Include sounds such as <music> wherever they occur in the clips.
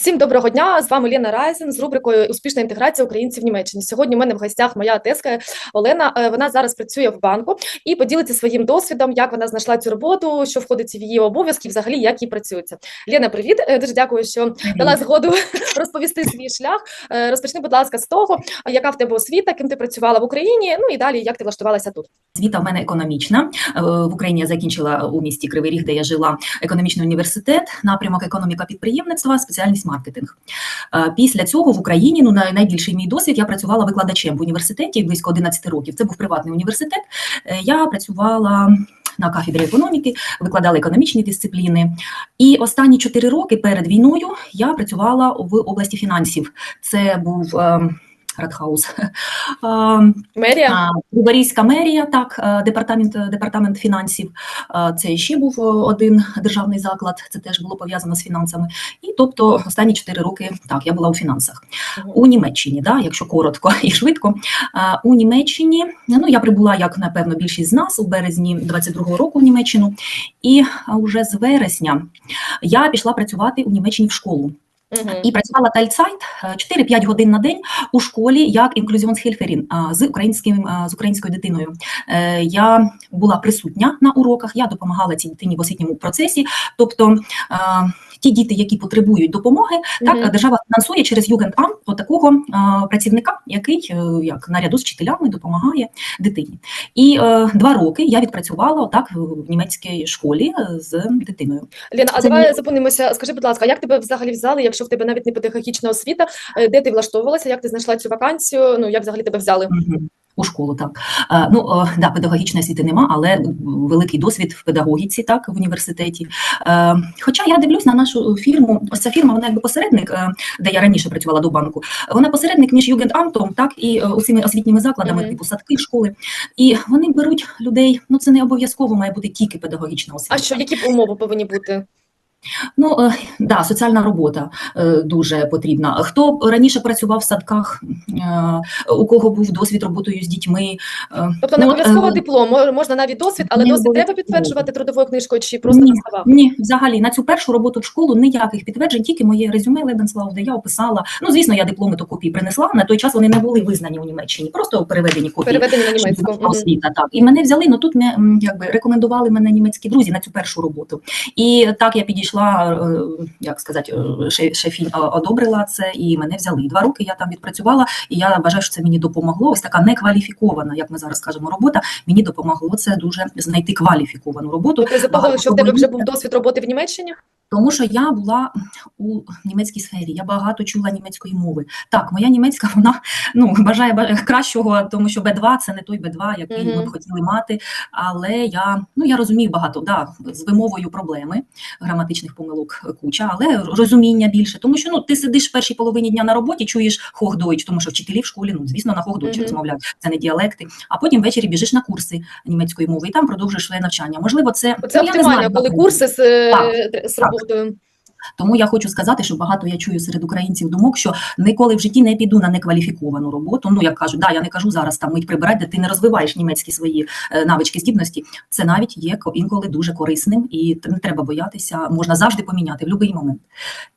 Всім доброго дня! З вами Лена Райзен з рубрикою Успішна інтеграція українців в Німеччині. Сьогодні у мене в гостях моя теска Олена. Е, Вона зараз працює в банку і поділиться своїм досвідом, як вона знайшла цю роботу, що входить в її обов'язки, взагалі як їй працюється. Лена, привіт! Е, Дуже дякую, що дала згоду <laughs> розповісти свій шлях. Е, Розпочни, будь ласка, з того, яка в тебе освіта, ким ти працювала в Україні. Ну і далі як ти влаштувалася тут. Освіта в мене економічна. В Україні я закінчила у місті Кривий Ріг, де я жила економічний університет, напрямок економіка підприємництва, спеціальність маркетинг. Е, Після цього в Україні ну найбільший мій досвід я працювала викладачем в університеті близько 11 років. Це був приватний університет. Е, Я працювала. На кафедрі економіки викладала економічні дисципліни, і останні чотири роки перед війною я працювала в області фінансів. Це був ем, Радхаус. <laughs> Мерія. Бубарійська мерія, так, е, департамент, департамент фінансів. Е, Це ще був е, один державний заклад, це теж було пов'язано з фінансами. І тобто останні 4 роки так, я була у фінансах. У Німеччині, да, якщо коротко <laughs> і швидко. У Німеччині, ну я прибула, як напевно, більшість з нас у березні 22-го року в Німеччину. І вже з вересня я пішла працювати у Німеччині в школу. І працювала тальцайт е, 4-5 годин на день у школі як інклюзіонсхельферін з українським е, з українською дитиною. Е, Я була присутня на уроках, я допомагала цій дитині в освітньому процесі. Тобто е, ті діти, які потребують допомоги, так держава фінансує через Югендам такого е, працівника, який е, як наряду з вчителями допомагає дитині. І е, два роки я відпрацювала отак в німецькій школі з дитиною. Лена, а Це давай мені- зупинимося. Скажи, будь ласка, як тебе взагалі взяли, якщо в тебе навіть не педагогічна освіта, де ти влаштовувалася, як ти знайшла цю вакансію? Ну як взагалі тебе взяли? Мгм. У школу, так. Е, Ну, да, педагогічної освіти нема, але великий досвід в педагогіці, так, в університеті. Е, Хоча я дивлюсь на нашу фірму, ось ця фірма, вона якби посередник, е, де я раніше працювала до банку, вона посередник між Югендамтом, так, і е, усіми освітніми закладами, Мгм. типу садки, школи. І вони беруть людей, ну це не обов'язково має бути тільки педагогічна освіта. А що, які б умови повинні бути? Ну, е, да, соціальна робота е, дуже потрібна. Хто раніше працював в садках, е, у кого був досвід роботою з дітьми, Тобто не ну, обов'язково е, диплом, можна навіть досвід, але не досвід треба підтверджувати трудовою книжкою чи просто Ні. на словах? Ні, взагалі на цю першу роботу в школу ніяких підтверджень, тільки моє резюме Лебенслав, де я описала. Ну, звісно, я дипломи то копії принесла. На той час вони не були визнані у Німеччині, просто переведені копії. Переведені на німецьку. освіта, так. І мене взяли, ну тут ми, якби рекомендували мене німецькі друзі на цю першу роботу. І так я підійшла, е, як сказати, ше- шефінь е, одобрила це, і мене взяли. І Два роки я там відпрацювала, і я вважаю, що це мені допомогло. Ось така некваліфікована, як ми зараз кажемо, робота. Мені допомогло це дуже знайти кваліфіковану роботу. Ти за Багато що в тебе вже був досвід роботи в Німеччині? Тому що я була у німецькій сфері, я багато чула німецької мови. Так, моя німецька <laughs> вона ну бажає ба- кращого, тому що Б2 це не той Б2, який ми б хотіли мати. Але я ну я розумію багато. Да, з вимовою проблеми, граматичних помилок куча, але розуміння більше, тому що ну ти сидиш в першій половині дня на роботі, чуєш хохдойч, тому що вчителі в школі, ну звісно, на хохдойч Мгм. розмовляють. Це не діалекти. А потім ввечері біжиш на курси німецької мови і там продовжуєш своє навчання. Можливо, це Оце ну, я не знаю, коли курси з, е, Так, з так. роботою. Тому я хочу сказати, що багато я чую серед українців думок, що ніколи в житті не піду на некваліфіковану роботу. Ну як кажуть, да, я не кажу зараз там мить прибирати, де ти не розвиваєш німецькі свої е, навички, здібності. Це навіть є інколи дуже корисним, і не треба боятися, можна завжди поміняти в будь-який момент.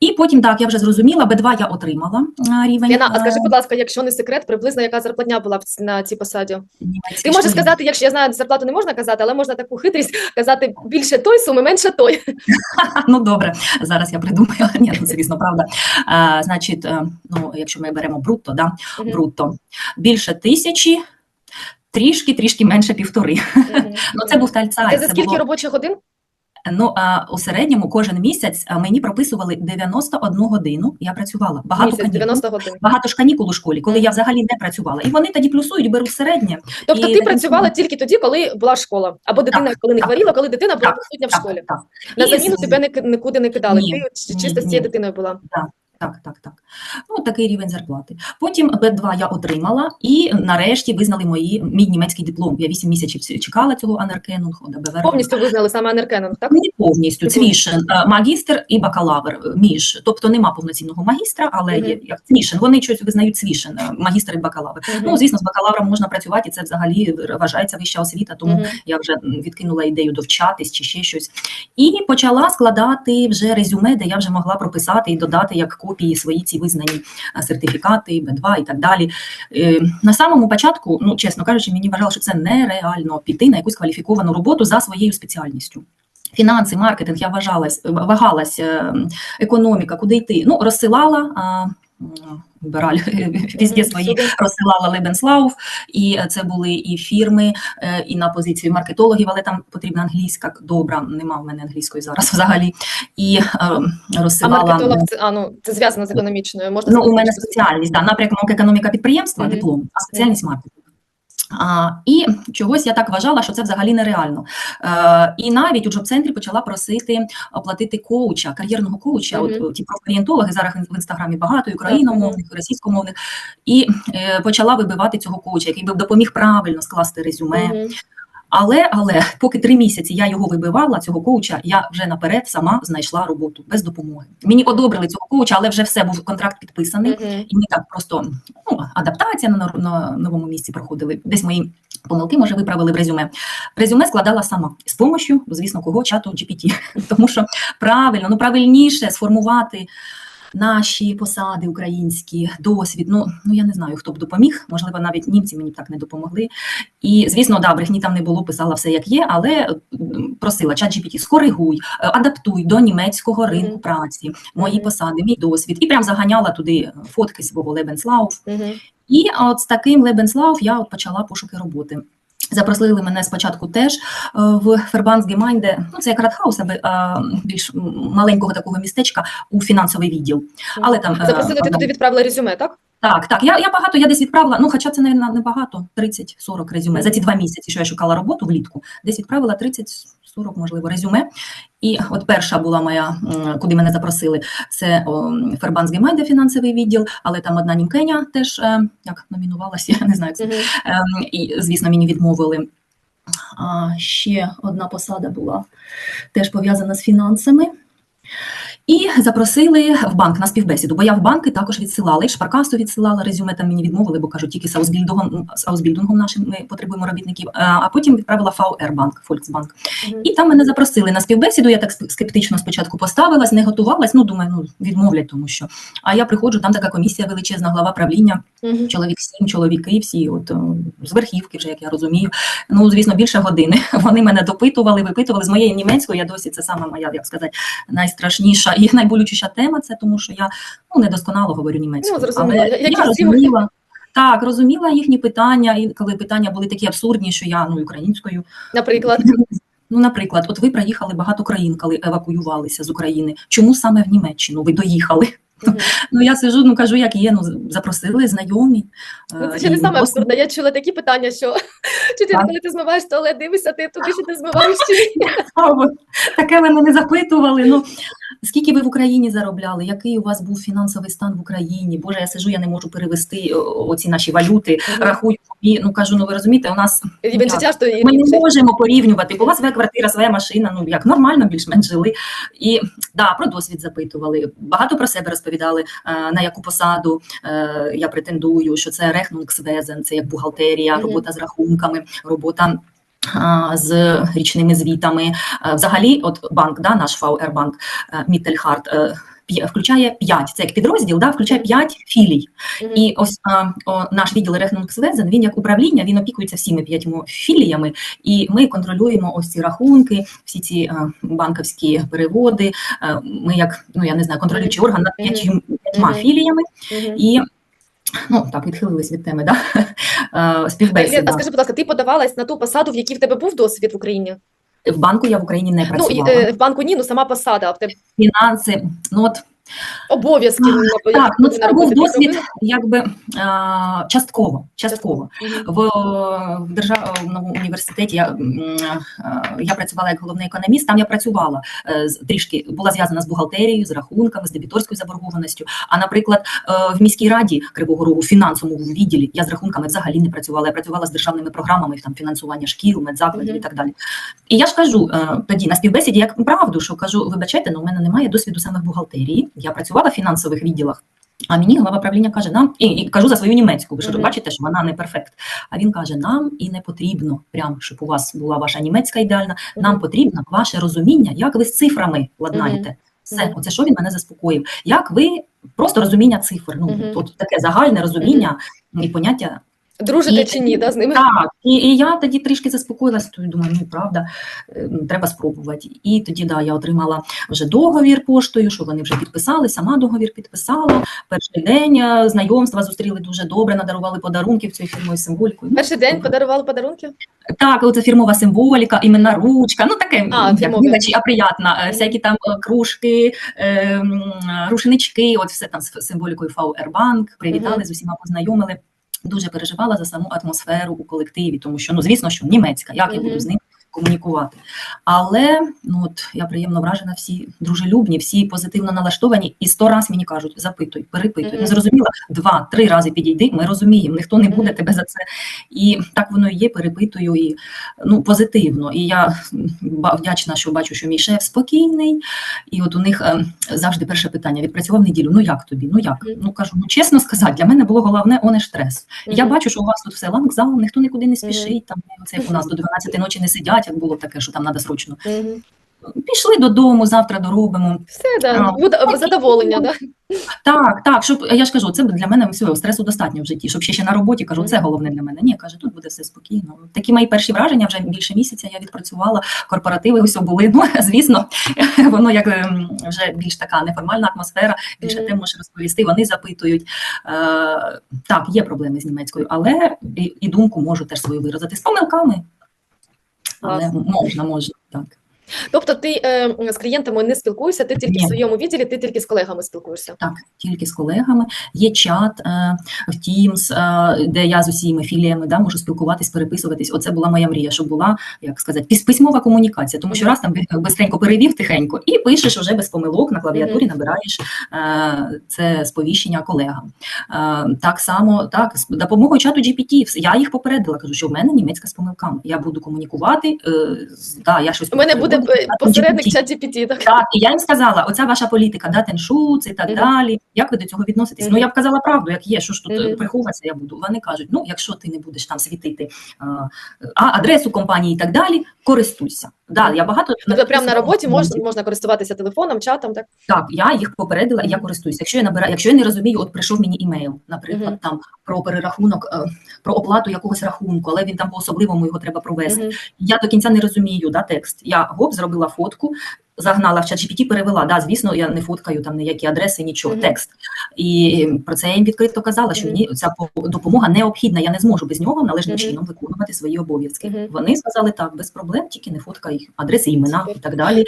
І потім так я вже зрозуміла, Б2 я отримала е, рівень. Лена, а е, скажи, будь ласка, якщо не секрет, приблизно яка зарплатня була на цій посаді? німецькій Ти можеш сказати, якщо я знаю, зарплату не можна казати, але можна таку хитрість казати більше той суми, менше той. <laughs> Ну добре, зараз я придумала. <laughs> Ні, ну, звісно, правда. А, значить, е, ну якщо ми беремо брутто, да, Мгм. брутто більше тисячі, трішки, трішки менше півтори. Мгм. <laughs> Ну це був тальцай. Це за скільки було- робочих годин? Ну а у середньому кожен місяць мені прописували 91 годину. Я працювала багато Місяць, канікул. 90 годин. Багато ж канікул у школі, коли я взагалі не працювала. І вони тоді плюсують, беруть середнє. Тобто І ти працювала чином- тільки тоді, коли була школа, або дитина, Так, коли не так. хворіла, коли дитина була присутня в школі. так. На заміну і... тебе ні- нікуди не кидали. Ні, Ти чисто з цією дитиною була. Так, так, так. так. Ну, такий рівень зарплати. Потім Б2 я отримала, і нарешті визнали мої мій німецький диплом. Я 8 місяців чекала цього Анеркенунг, Повністю визнали саме Анеркенен, так? Не повністю, цвішен, е, магістр і бакалавр е, між. Тобто нема повноцінного магістра, але Мгм. є як цвішен. Вони щось визнають цвішен, е, магістр і бакалавр. Мгм. Ну, звісно, з бакалавром можна працювати, і це взагалі вважається вища освіта, тому Мгм. я вже відкинула ідею довчатись чи ще щось. І почала складати вже резюме, де я вже могла прописати і додати як копію копії свої ці визнані е, сертифікати, Б2 і так далі. Е, На самому початку, ну чесно кажучи, мені вважало, що це нереально піти на якусь кваліфіковану роботу за своєю спеціальністю. Фінанси, маркетинг, я вважалась, вагалась, е, економіка, куди йти. Ну, розсилала. Бераль <laughs> везде свої розсилала Лебенслауф, і це були і фірми, е, і на позиції маркетологів, але там потрібна англійська добра. Нема в мене англійської зараз взагалі. І розсилала А маркетолог це а ну це зв'язано з економічною. Можна Ну, у мене соціальність спеціальність, да, напрямок економіка підприємства, Мгм. диплом, а спеціальність маркетинг. А, і чогось я так вважала, що це взагалі нереально. Е, і навіть у джоб-центрі почала просити оплатити коуча, кар'єрного коуча. Мгм. От ті профорієнтологи зараз в інстаграмі багато, і україномовних, і російськомовних. І е, почала вибивати цього коуча, який би допоміг правильно скласти резюме. Мгм. Але але поки три місяці я його вибивала, цього коуча, я вже наперед сама знайшла роботу без допомоги. Мені одобрили цього коуча, але вже все був контракт підписаний. Мгм. І ми так просто ну, адаптація на, на новому місці проходили. Десь мої помилки, може, виправили в резюме. Резюме складала сама з помощю, звісно, кого чату GPT. <laughs> Тому що правильно, ну правильніше сформувати. Наші посади українські, досвід. Ну ну я не знаю, хто б допоміг. Можливо, навіть німці мені б так не допомогли. І звісно, да, брехні там не було, писала все як є, але просила чат GPT, скоригуй, е, адаптуй до німецького ринку праці, мої посади, мій досвід. І прям заганяла туди фотки свого Лебенслауф. І от з таким Лебенслауф я от почала пошуки роботи. Запросили мене спочатку теж е, в Фербансгемайнде, ну це як Радхаус, аби більш маленького такого містечка у фінансовий відділ. Але там е, Запросили, ти туди відправила резюме, так? Так, так. Я, я багато, я десь відправила, ну хоча це не, не багато, 30-40 резюме. За ці два місяці, що я шукала роботу влітку, десь відправила 30-40, можливо, резюме. І от перша була моя, куди мене запросили, це Фербансгемайде фінансовий відділ, але там одна німкеня теж е, як номінувалася, <laughs> я не знаю, це. Ем, і, звісно, мені відмовили. А ще одна посада була теж пов'язана з фінансами. І запросили в банк на співбесіду, бо я в банки також відсилала, і шпаркасу відсилала, резюме там мені відмовили, бо кажуть, тільки з аусбільдингом, з аусбільдингом нашим ми потребуємо робітників. А а потім відправила ФАУ Банк, Фольксбанк. І там мене запросили на співбесіду. Я так скептично спочатку поставилась, не готувалась. Ну, думаю, ну відмовлять, тому що. А я приходжу, там така комісія величезна, глава правління Мгм. чоловік сім, чоловіки всі, от е, з верхівки, вже як я розумію. Ну, звісно, більше години. <laughs> Вони мене допитували, випитували з моєю німецькою. Я досі це саме моя, як сказати, найстрашніша і найболючіша тема. Це тому, що я ну недосконало говорю німецькою. Ну, зрозуміло. Але Я- як я розуміла. Так, розуміла їхні питання, і коли питання були такі абсурдні, що я ну українською. Наприклад. Ну, наприклад, от ви проїхали багато країн, коли евакуювалися з України. Чому саме в Німеччину ви доїхали? Мгм. Ну я сижу, ну кажу, як є. Ну запросили знайомі. Ну, е, це ще не саме абсурдне. Я чула такі питання, що <laughs> чи ти коли ти змиваєш туалет, дивишся, ти туди ще не змиваєш чи ні? <laughs> Таке мене не запитували. Ну скільки ви в Україні заробляли? Який у вас був фінансовий стан в Україні? Боже, я сижу, я не можу перевести оці наші валюти, рахую собі. Ну кажу, ну ви розумієте, у нас Рівень як? життя ж то і ми не можемо порівнювати, бо у вас своя квартира, своя машина. Ну як нормально, більш-менш жили. І да, про досвід запитували. Багато про себе розповідали, е, на яку посаду е, я претендую, що це рехнунгсвезен, це як бухгалтерія, робота з рахунками, робота. З річними звітами, Е, взагалі, от банк, да, наш ФАУ-Банк Міттельхарт е, включає 5, це як підрозділ, да, включає 5 філій. Мгм. І ось а, о, наш відділ Рехнунгсвезен, він як управління, він опікується всіми п'ятьма філіями, і ми контролюємо ось ці рахунки, всі ці а, банківські переводи. А, ми як ну я не знаю, контролюючий орган над п'ятьма п'ятьма Мгм. філіями, Мгм. і ну так відхилились від теми, да? <laughs> Е, співбесіда. а скажи, будь ласка, ти подавалась на ту посаду, в якій в тебе був досвід в Україні? В банку я в Україні не Ну, і, працювала. е, в банку ні, ну сама посада, а в тебе Фінанси, ну от обов'язки. так, ну це був досвід, якби а, частково. Частково. В, в державному університеті я, е, я працювала як головний економіст. Там я працювала е, трішки була зв'язана з бухгалтерією, з рахунками, з дебіторською заборгованістю. А наприклад, е, в міській раді Кривого Рогу, в фінансовому відділі, я з рахунками взагалі не працювала. Я працювала з державними програмами там фінансування шкіл, медзакладів Мгм. і так далі. І я ж кажу е, тоді на співбесіді, як правду, що кажу, вибачайте, але у мене немає досвіду саме в бухгалтерії. Я працювала в фінансових відділах. А мені глава правління каже, нам і, і кажу за свою німецьку. Ви ж Мгм. бачите, що вона не перфект. А він каже: нам і не потрібно, прям щоб у вас була ваша німецька ідеальна. Нам потрібно ваше розуміння, як ви з цифрами ладнаєте. Все, Мгм. оце що він мене заспокоїв. Як ви просто розуміння цифр? Ну Мгм. тут таке загальне розуміння і поняття Дружите І чи ні, да, з ними? так, і, і я тоді трішки заспокоїлася, то думаю, ну правда, е, ну, треба спробувати. І тоді да, я отримала вже договір поштою, що вони вже підписали, сама договір підписала. Перший день е, знайомства зустріли дуже добре, надарували подарунків цією фірмою символікою. Ну, Перший день подарували подарунки? Так, оце фірмова символіка, іменна ручка, ну таке А, як мілочі, а приятна. Е, Всякі там кружки, е, рушнички, от все там з символікою Фауербанк, привітали, Мгм. з усіма познайомили. Дуже переживала за саму атмосферу у колективі, тому що, ну, звісно, що німецька, як я буду з ним комунікувати. Але ну, от, я приємно вражена, всі дружелюбні, всі позитивно налаштовані, і сто раз мені кажуть, запитуй, перепитуй. Мгм. Не зрозуміла, два-три рази підійди, ми розуміємо, ніхто не буде тебе за це. І так воно і є, перепитую, і ну, позитивно. І я вдячна, що бачу, що мій шеф спокійний. І от у них е, завжди перше питання: відпрацював неділю. Ну як тобі? Ну як? Мгм. Ну кажу, ну чесно сказати, для мене було головне он і стрес. Я бачу, що у вас тут все ланкзал, ніхто нікуди не спішить. Там оце як у нас до 12 ночі не сидять, як було таке, що там треба срочно. Пішли додому, завтра доробимо. Все, да. А, Буде так, задоволення, да? Так, так, щоб я ж кажу, це для мене всього стресу достатньо в житті, щоб ще ще на роботі кажу, це головне для мене. Ні, каже, тут буде все спокійно. Такі мої перші враження вже більше місяця я відпрацювала. Корпоративи ось були. Ну <laughs> звісно, воно як ем, вже більш така неформальна атмосфера, більше Мгм. тем можеш розповісти. Вони запитують. Е, так, є проблеми з німецькою, але і, і думку можу теж свою виразити з помилками. Але можна, можна так. Тобто ти е, з клієнтами не спілкуєшся, ти тільки Ні. в своєму відділі, ти тільки з колегами спілкуєшся. Так, тільки з колегами. Є чат е, в Teams, е, де я з усіма філіями да, можу спілкуватись, переписуватись. Оце була моя мрія, щоб була, як сказати, пис- письмова комунікація. Тому що раз там би- бистренько перевів тихенько і пишеш вже без помилок на клавіатурі, набираєш е, це сповіщення колегам. Е, так само, так, з допомогою чату GPT, я їх попередила, кажу, що в мене німецька з помилками. Я буду комунікувати. Е, з- да, я щось У мене буде переводжу, е, посередник GPT. чат GPT, так? Так, і я їм сказала, оця ваша політика, датеншуц і так Мгм. далі. Як ви до цього відноситесь? Мгм. Ну я б казала правду, як є, що ж тут mm -hmm. приховуватися я буду. Вони кажуть: ну, якщо ти не будеш там світити а, адресу компанії і так далі, користуйся. Да, я багато Тобто прямо на роботі можна, можна користуватися телефоном, чатом, так? так, я їх попередила, і я користуюся. Якщо я набираю, якщо я не розумію, от прийшов мені імейл, наприклад, Мгм. там про перерахунок, е, про оплату якогось рахунку, але він там по особливому його треба провести. Мгм. Я до кінця не розумію да, текст. Я гоп, зробила фотку, загнала в чат GPT, перевела. Да, звісно, я не фоткаю там ніякі адреси, нічого, Мгм. текст. І про це я їм відкрито казала, що мені ця по- допомога необхідна. Я не зможу без нього належним Мгм. чином виконувати свої обов'язки. Мгм. Вони сказали так, без проблем, тільки не фоткай адреси, імена і так далі.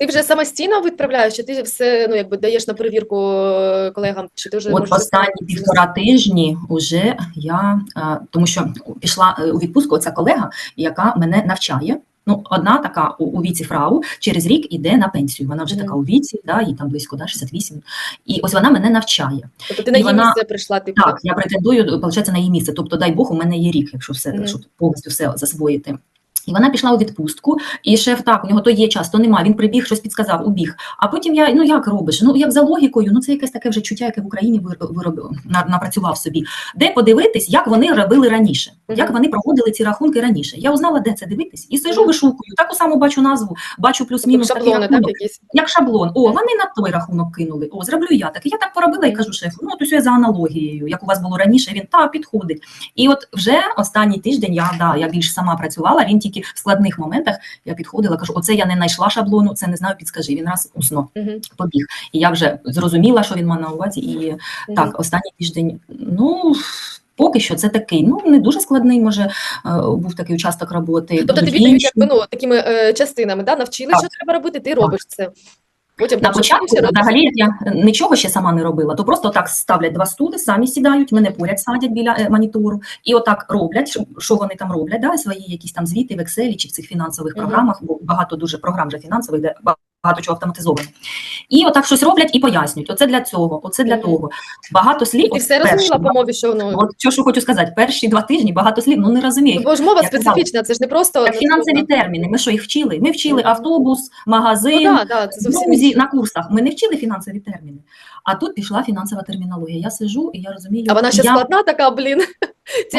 Ти вже самостійно відправляєш, чи ти все ну, якби даєш на перевірку е, колегам, чи ти вже От останні самостійно? півтора тижні вже я е, тому, що пішла е, у відпустку оця колега, яка мене навчає. Ну, одна така у, у віці фрау через рік іде на пенсію. Вона вже mm. така у віці, да, їй там близько да, 68. І ось вона мене навчає. Тобто ти на її вона- місце прийшла, типу, Так, я претендую, виходить, на її місце. Тобто, дай Бог, у мене є рік, якщо все, так щоб повністю все засвоїти. І вона пішла у відпустку, і шеф так, у нього то є час, то нема. Він прибіг, щось підсказав, убіг. А потім я ну як робиш? Ну як за логікою, ну це якесь таке вже чуття, яке в Україні виробив напрацював собі. Де подивитись, як вони робили раніше, як вони проводили ці рахунки раніше. Я узнала, де це дивитись, і сижу, вишукую. Таку саму бачу назву, бачу плюс-мінус такий рахунок якісь? як шаблон. О, вони на той рахунок кинули. О, зроблю я так. Я так поробила і кажу шефу, ну, от усе за аналогією, як у вас було раніше, він та підходить. І от вже останній тиждень я, да, я більш сама працювала, він тільки в складних моментах я підходила, кажу, оце я не знайшла шаблону, це не знаю, підскажи. Він раз усно побіг. І я вже зрозуміла, що він мав на увазі. І так, останній тиждень, ну. Поки що це такий, ну не дуже складний, може е, був такий участок роботи. Тобто Будуть віддаєш інші. ну, такими е, частинами, да? навчили, Так. що треба робити, ти робиш це. Потім На початку, взагалі, я нічого ще сама не робила, то просто так ставлять два стули, самі сідають, мене поряд садять біля е, монітору, і отак роблять, що, що вони там роблять, да, свої якісь там звіти в Excel чи в цих фінансових програмах, бо багато дуже програм вже фінансових, де багато чого автоматизовано. І отак щось роблять і пояснюють. Оце для цього, оце для того. Багато слів. Ти все розуміла по мові, що ну, От що, що хочу сказати, перші два тижні багато слів, ну не розумію. бо ж мова я казала. специфічна, це ж не просто Так, ну, фінансові ну, терміни. Ми що їх вчили? Ми вчили автобус, магазин, Ну, да, да, це зовсім друзі на курсах. Ми не вчили фінансові терміни. А тут пішла фінансова термінологія. Я сиджу і я розумію. А вона ще я... складна така, блін. Ці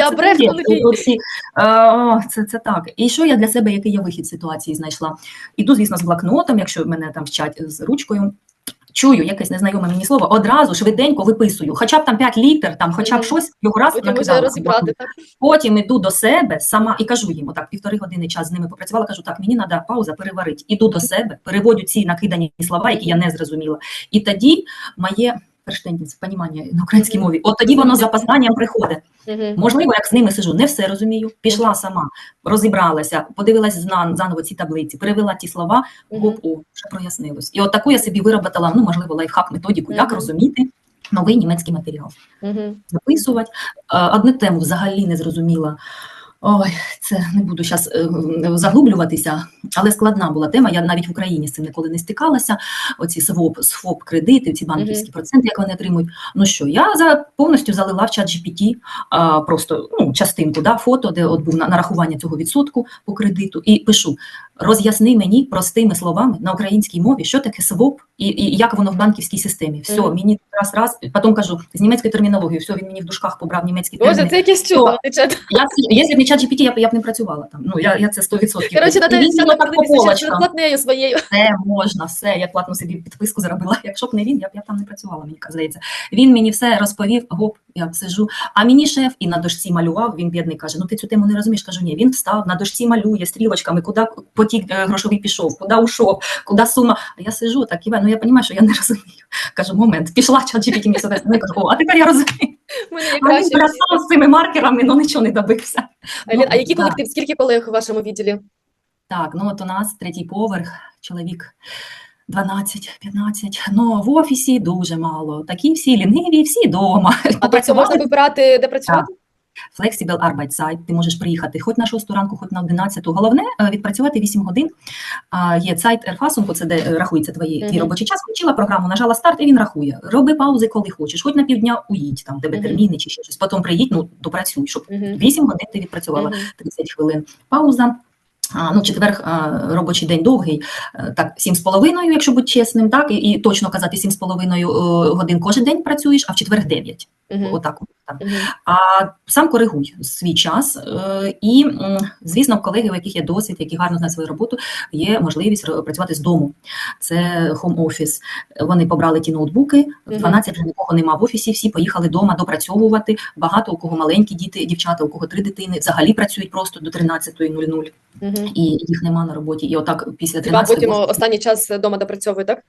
оці, е, Це, це так. І що я для себе, який я вихід з ситуації знайшла? Іду, звісно, з блокнотом, якщо мене там вчать з ручкою. чую якесь незнайоме мені слово, одразу швиденько виписую. Хоча б там 5 літер, там хоча б щось, його раз Потім накидала. розібрати. Потім іду до себе сама і кажу їм, отак півтори години час з ними попрацювала. Кажу, так, мені треба пауза переварити. Іду до себе, переводю ці накидані слова, які я не зрозуміла. І тоді моє перштендіць, понімання на українській мові, от тоді воно з запознанням приходить. Можливо, як з ними сижу, не все розумію. Пішла сама, розібралася, подивилась заново ці таблиці, перевела ті слова, гоп, о, вже прояснилось. І от таку я собі виробила, ну можливо, лайфхак методику, як розуміти новий німецький матеріал записувати. Е, Одну тему взагалі не зрозуміла. Ой, це не буду зараз заглублюватися, але складна була тема. Я навіть в Україні з цим ніколи не стикалася. Оці СВОП, СФОП кредити, ці банківські проценти, як вони отримують. Ну що, я за повністю залила в чат GPT а, просто ну, частинку, да, фото, де от був на- нарахування цього відсотку по кредиту, і пишу: роз'ясни мені простими словами на українській мові, що таке СВОП і, і як воно в банківській системі. Все, Мгм. мені раз раз, потім кажу з німецькою термінологією, все, він мені в душках побрав німецькі Боже, це якесь чудо. Я, б не чат GPT, я б, я б не працювала там. Ну, я, я це 100%. Коротше, на він мені так по своєю. Все можна, все. Я платну собі підписку заробила. Якщо б не він, я б я б там не працювала, мені здається. Він мені все розповів, гоп, я сижу. А мені шеф і на дошці малював. Він бідний каже: Ну ти цю тему не розумієш. Кажу, ні, він встав, на дошці малює стрілочками, куди потік е, грошовий пішов, куди ушов, куди сума. А я сижу так і ну я розумію, що я не <laughs> розумію. Кажу, момент, пішла чат GPT мені сюди. Я кажу, о, а тепер я розумію. А він з цими маркерами, ну нічого не добився. Алін, а який колектив? Скільки колег у вашому відділі? Так, ну от у нас третій поверх, чоловік 12-15, ну в офісі дуже мало. Такі всі ліниві, всі вдома. А тобто можна вибирати, де працювати? Flexible Arbeitszeit, ти можеш приїхати хоч на 6 ранку, хоч на 11. Головне е, відпрацювати 8 годин. Є Zeiterfassung, це де е, рахується твій Мгм. робочий час. Включила програму, нажала старт, і він рахує. Роби паузи, коли хочеш. Хоч на півдня уїдь, там тебе Мгм. терміни чи ще щось. Потім приїдь, ну допрацюй, щоб Мгм. 8 годин ти відпрацювала. Мгм. 30 хвилин пауза. Ну, четвер робочий день довгий, е, так, сім з половиною, якщо бути чесним, так, і, і точно казати сім з половиною е, годин кожен день працюєш, а в четвер 9. Мгм. Отак. от, так. А сам коригуй свій час. е, І, звісно, колеги, у яких є досвід, які гарно знають свою роботу, є можливість працювати з дому. Це home office. Вони побрали ті ноутбуки, в 12 вже нікого нема в офісі, всі поїхали вдома допрацьовувати. Багато у кого маленькі діти, дівчата, у кого три дитини, взагалі працюють просто до 13.00 Мгм. і їх нема на роботі. І отак після І вам 13 потім останній час вдома допрацьовує, так?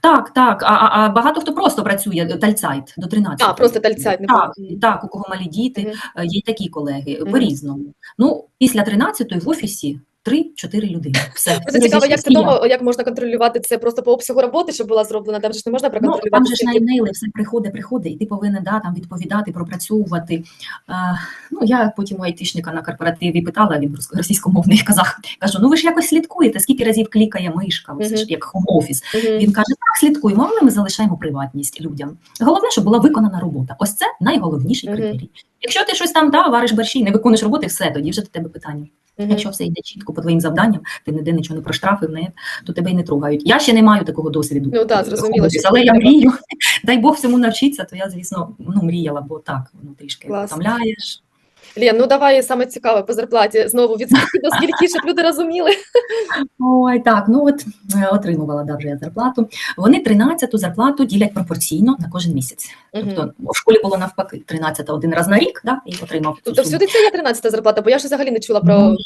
Так, так. А, а, багато хто просто працює тальцайт до 13. Так, просто тальцайт, не Так, так, у кого малі діти, mm -hmm. є й такі колеги, Мгм. по-різному. Ну, після 13 в офісі 3-4 людини. <laughs> Все. Дуже цікаво, як це дома, як можна контролювати це просто по обсягу роботи, щоб була зроблена. Там же ж не можна Ну, там же ж на імейли все приходить, приходить, і ти повинен да, там відповідати, пропрацьовувати. Е, ну, я потім у айтишника на корпоративі питала, він російськомовний казах. Кажу, ну ви ж якось слідкуєте, скільки разів клікає мишка, це ж як хом-офіс. Мгм. Він каже: так, слідкуємо, але ми залишаємо приватність людям. Головне, щоб була виконана робота. Ось це найголовніший критерій. Якщо ти щось там да, вариш борщі, не виконуєш роботи, все, тоді вже до тебе питання. Мгм. Якщо все йде чітко по твоїм завданням, ти ніде нічого не проштрафив, не, то тебе й не трогають. Я ще не маю такого досвіду. Ну, так, зрозуміло, що але я мрію. <laughs> Дай Бог всьому навчитися, то я, звісно, ну, мріяла, бо так, воно трішки Клас. втомляєш. Лен, ну давай саме цікаве по зарплаті знову від скільки до скільки, щоб люди розуміли. Ой, так, ну от е, отримувала да, вже я зарплату. Вони 13-ту зарплату ділять пропорційно на кожен місяць. Тобто в школі було навпаки 13 один раз на рік, да, і отримав. Тобто всюди це є 13 зарплата, бо я ж взагалі не чула про Ну,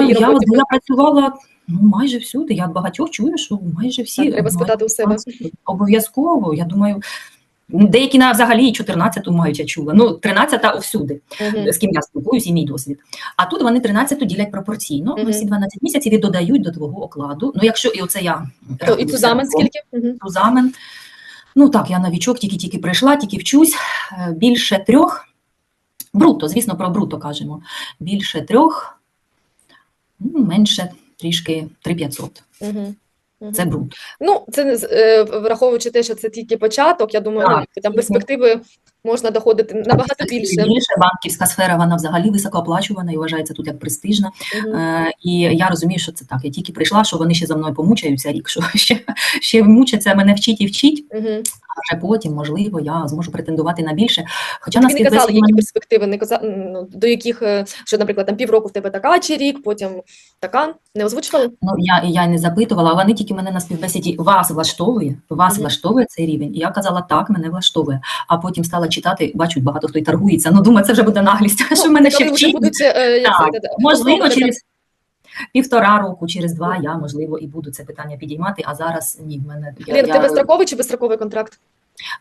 я, я, я працювала ну, майже всюди. Я багатьох чую, що майже всі Так, треба спитати у себе. Обов'язково. Я думаю, деякі на взагалі і 14-ту мають, я чула. Ну, 13-та всюди, Мгм. з ким я спілкуюсь, і мій досвід. А тут вони 13-ту ділять пропорційно. Мгм. Всі 12 місяців і додають до твого окладу. Ну, якщо і оце я То, і середньо. скільки? Тузамен. Ну так, я новічок, тільки-тільки прийшла, тільки вчусь. Е, Більше трьох. Бруто, звісно, про бруто кажемо. Більше трьох, ну, менше трішки 3500. Мгм. Це бруто. Ну, це не е, враховуючи те, що це тільки початок, я думаю, там перспективи можна доходити набагато більше. Більше банківська сфера вона взагалі високооплачувана і вважається тут як престижна. Мгм. Е, і я розумію, що це так. Я тільки прийшла, що вони ще за мною помучаються рік, що <laughs> ще, ще мучаться, мене вчить і вчить. Мгм. А вже потім, можливо, я зможу претендувати на більше. Хоча Тобі на не казали, які мене перспективи, не казали, ну, до яких, е, що, наприклад, там півроку в тебе така чи рік, потім така, не озвучували? Ну, я, я не запитувала, вони тільки мене на співбесіді вас влаштовує, вас Мгм. влаштовує цей рівень. І я казала, так, мене влаштовує. А потім стала читати, бачу, багато хто й торгується. Ну, думаю, це вже буде наглість, <laughs> що в мене ще вчить. е, це, Можливо, через півтора року, через два я, можливо, і буду це питання підіймати, а зараз ні, в мене я, Лін, я- тебе строковий чи безстроковий контракт?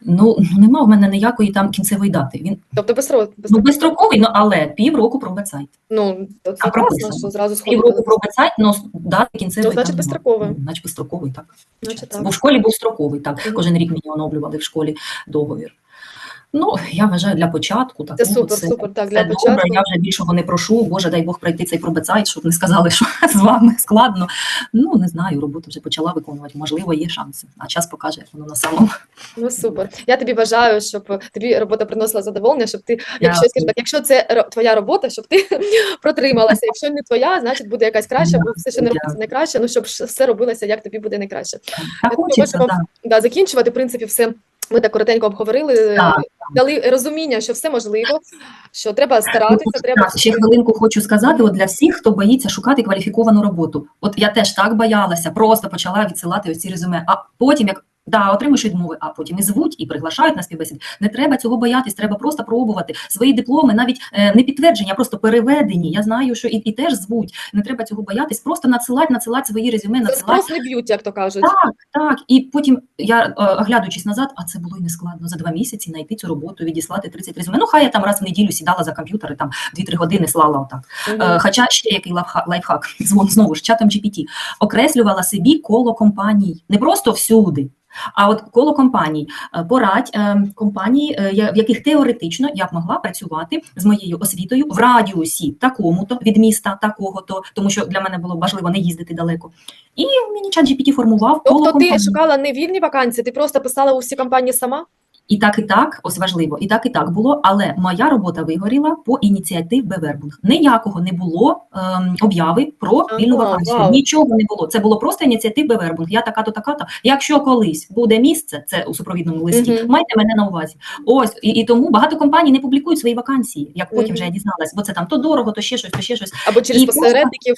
ну, нема в мене ніякої там кінцевої дати. Він Тобто безстроковий. ну, безстроковий, ну, але півроку пробацайт. Ну, то це класно, прописано. що зразу Півроку сходить. пробацайт, але дати кінцевої Ну, значить, там безстроковий. Ну, Значить, безстроковий, так. Значить, так. Бо в школі був строковий, так. Мгм. Кожен рік мені оновлювали в школі договір. Ну, я вважаю, для початку Це такого супер, супер, так, це для добре. Я вже більшого не прошу. Боже, дай Бог пройти цей пробацайт, щоб не сказали, що <laughs> з вами складно. Ну, не знаю, роботу вже почала виконувати. Можливо, є шанси. А час покаже, як воно на самому. Ну супер. Я тобі бажаю, щоб тобі робота приносила задоволення, щоб ти, якщо скажімо так, якщо це твоя робота, щоб ти <laughs> протрималася. Якщо не твоя, значить буде якась краща, бо все, що не робиться Дякую. найкраще, ну щоб все робилося, як тобі буде найкраще. Так хочеться, так. Да, закінчувати, в принципі, все. Ми так коротенько обговорили, Так, дали розуміння, що все можливо, що треба Ну, старатися, тут, треба ще хвилинку хочу сказати: от для всіх, хто боїться шукати кваліфіковану роботу. От я теж так боялася, просто почала відсилати оці ці резюме. А потім, як да, отримуєш відмови, а потім і звуть, і приглашають на співбесід. Не треба цього боятись, треба просто пробувати. Свої дипломи, навіть е, не підтвердження, а просто переведені. Я знаю, що і, і теж звуть. Не треба цього боятись, просто надсилати, надсилати свої резюме, це надсилати. не б'ють, як то кажуть. Так, так. І потім я е, оглядуючись назад, а це було і не складно за два місяці знайти цю роботу, відіслати 30 резюме. Ну, хай я там раз в неділю сідала за комп'ютер і там 2-3 години слала отак. Е, Хоча ще який лайфхак, <laughs> знову ж чатом GPT, окреслювала собі коло компаній, не просто всюди. А от коло компаній Е, порадь компаній, компанії, е, в яких теоретично я б могла працювати з моєю освітою в радіусі такому-то від міста такого-то, тому що для мене було важливо не їздити далеко. І мені чат GPT формував коло Тобто ти компаній. шукала не вільні вакансії, ти просто писала усі компанії сама? І так, і так, ось важливо, і так, і так було. Але моя робота вигоріла по ініціатив Бевербунг. Ніякого не було ем, обяви про вільну вакансію. Нічого не було. Це було просто ініціатив Бевербунг. Я така-то, така-то. Якщо колись буде місце, це у супровідному листі, Мгм. майте мене на увазі. Ось і, і тому багато компаній не публікують свої вакансії, як потім Мгм. вже я дізналась, бо це там то дорого, то ще щось, то ще щось. Або через І просто- посередників?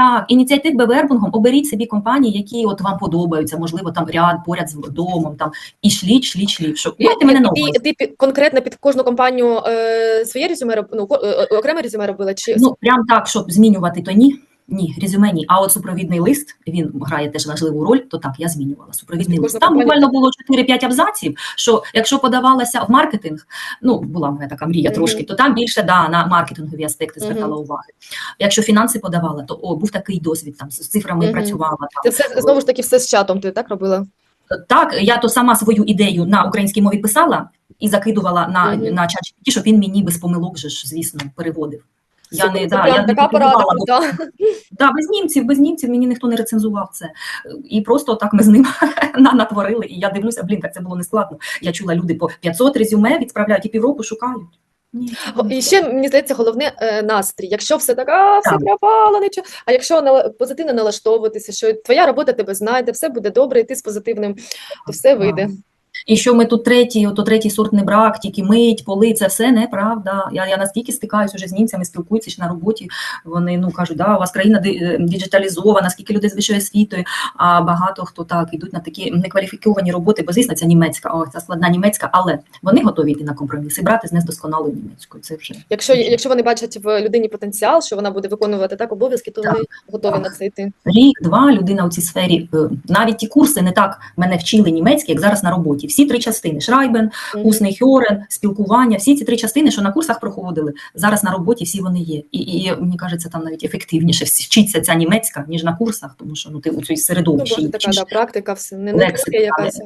Так, ініціатив Бевербунгом, оберіть собі компанії, які от вам подобаються, можливо, там ряд поряд з домом, там і шліть, шліть, шліть. Що маєте майте мене на і увазі. ти, ти конкретно під кожну компанію е, своє резюме ну, е, е, окреме резюме робила? Чи Ну, прям так, щоб змінювати, то ні. Ні, резюме ні. А от супровідний лист він грає теж важливу роль, то так я змінювала. Супровідний Тобто лист. Там буквально було 4-5 абзаців. Що якщо подавалася в маркетинг, ну була моя така мрія Мгм. трошки, то там більше да, на маркетингові аспекти звертала уваги. Якщо фінанси подавала, то о, був такий досвід. Там з цифрами Мгм. працювала. Там. це все знову ж таки все з чатом ти так робила? Так, я то сама свою ідею на українській мові писала і закидувала на, Мгм. на чат щоб він мені без помилок же ж, звісно, переводив. Я не, да, я не така порада крута. Да, без німців, без німців мені ніхто не рецензував це. І просто так ми з ним <laughs> натворили. І я дивлюся, блін, так це було не складно. Я чула, люди по 500 резюме відправляють і півроку шукають. Ні, І ще мені здається, головне е, настрій. Якщо все так, а все Так. пропало, нічого. А якщо позитивно налаштовуватися, що твоя робота тебе знайде, все буде добре, і ти з позитивним, то все вийде. І що ми тут третій, ото третій сортний брак, тільки мить, поли, це все неправда. Я, я настільки стикаюся вже з німцями, спілкуюся ще на роботі. Вони ну кажуть, да, у вас країна е, діджиталізована, скільки людей з вищою освітою, а багато хто так ідуть на такі некваліфіковані роботи, бо звісно, ця німецька, о, ця складна німецька, але вони готові йти на компроміси, брати з нездосконалою німецькою. Це вже Якщо, якщо вони бачать в людині потенціал, що вона буде виконувати так обов'язки, то Так, вони готові так. на це йти. рік, два людина у цій сфері. е, Навіть ті курси не так мене вчили німецькі, як зараз на роботі. Всі три частини: Шрайбен, усний хьорен, спілкування, всі ці три частини, що на курсах проходили, зараз на роботі всі вони є. І, і мені кажеться, там навіть ефективніше вчиться ця німецька, ніж на курсах, тому що ну ти у цій Ну, середовищі. боже, така вчиш. да, практика, все не, якась.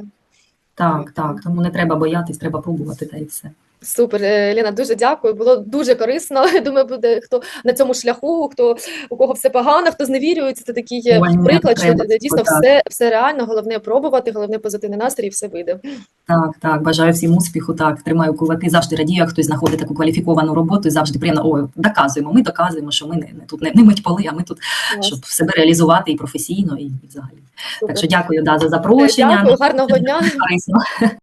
Так, так. Тому не треба боятись, треба пробувати та і все. Супер, е, Лена, дуже дякую. Було дуже корисно. <laughs> Думаю, буде хто на цьому шляху, хто у кого все погано, хто зневірюється. Це такий е, Ой, приклад, що треба, дійсно так. все, все реально. Головне пробувати, головне позитивний настрій, все вийде. Так, так, бажаю всім успіху. Так, тримаю кулаки. Завжди радію, як хтось знаходить таку кваліфіковану роботу і завжди приємно. Ой, доказуємо. Ми доказуємо, що ми не, не тут не, не мить поли, а ми тут, Клас, щоб себе реалізувати і професійно, і, і взагалі. супер. Так що дякую да, за запрошення. Дякую, гарного дня.